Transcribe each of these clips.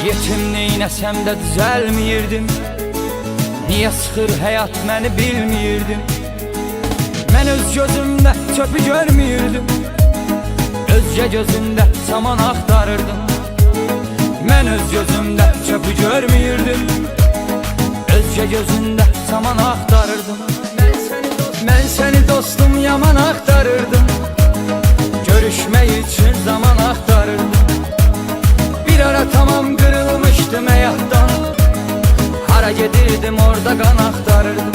Ettim neynəsəm də düzəlmiyirdim Niyə sıxır həyat məni bilmirdim Mən öz gözümdə çöpü görmüyürdüm. Özgə gözümdə saman axtarırdım. Mən öz gözümdə çöpü görmüyürdüm. Özgə gözündə saman axtarırdım. Mən səni, dost, mən səni dostum yaman axtarırdım. Görüşmək üçün zaman axtarırdım. Bir ara tamam gedirdim orada kan aktarırdım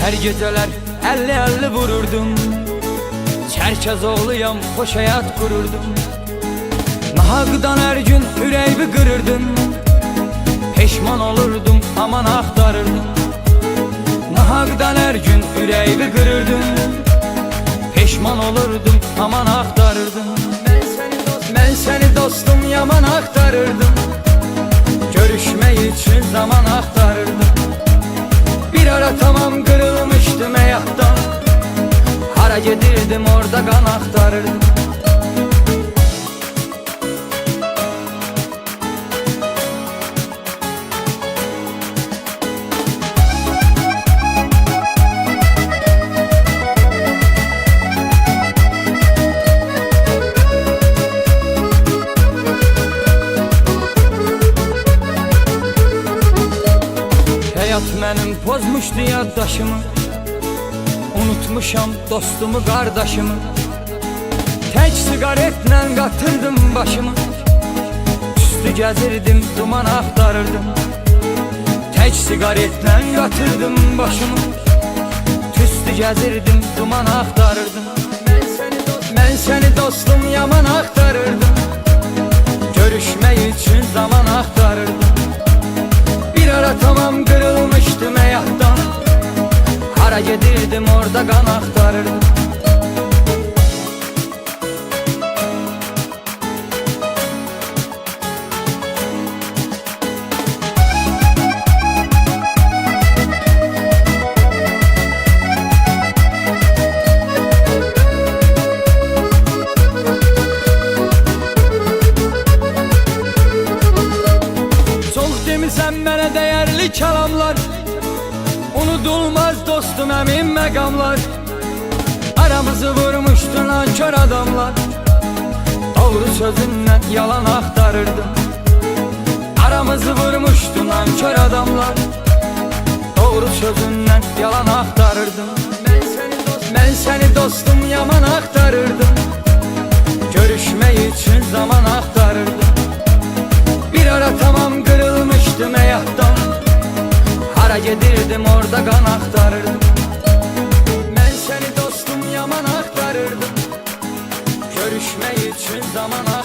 Her geceler elli elli vururdum Çerkez oğluyam hoş hayat kururdum. Nahakdan her gün yüreğimi kırırdım Peşman olurdum aman aktarırdım. Nahakdan her gün yüreğimi kırırdım Peşman olurdum aman aktarırdım. Ben seni, dost, ben seni dostum yaman aktarırdım. Görüşmek için zaman Hayat mənim pozmuşdu yaddaşımı Unutmuşam dostumu qardaşımı Tək siqaretlə qatırdım başımı Üstü gəzirdim, duman axtarırdım Tək siqaretlə qatırdım başımı Tüstü gəzirdim, duman dost, mən səni dostum yaman axtarırdım Görüşmək üçün zaman axtarırdım bir ara tamam kırılmıştım hayattan. Hara gedirdim orada kan aktarırdım Demisən mənə dəyərli kəlamlar Unudulmaz dostum əmin məqamlar Aramızı vurmuşdu nankör adamlar. Doğru sözünlə yalan axtarırdım Aramızı vurmuşdu nankör adamlar. Doğru sözünlə yalan axtarırdım aman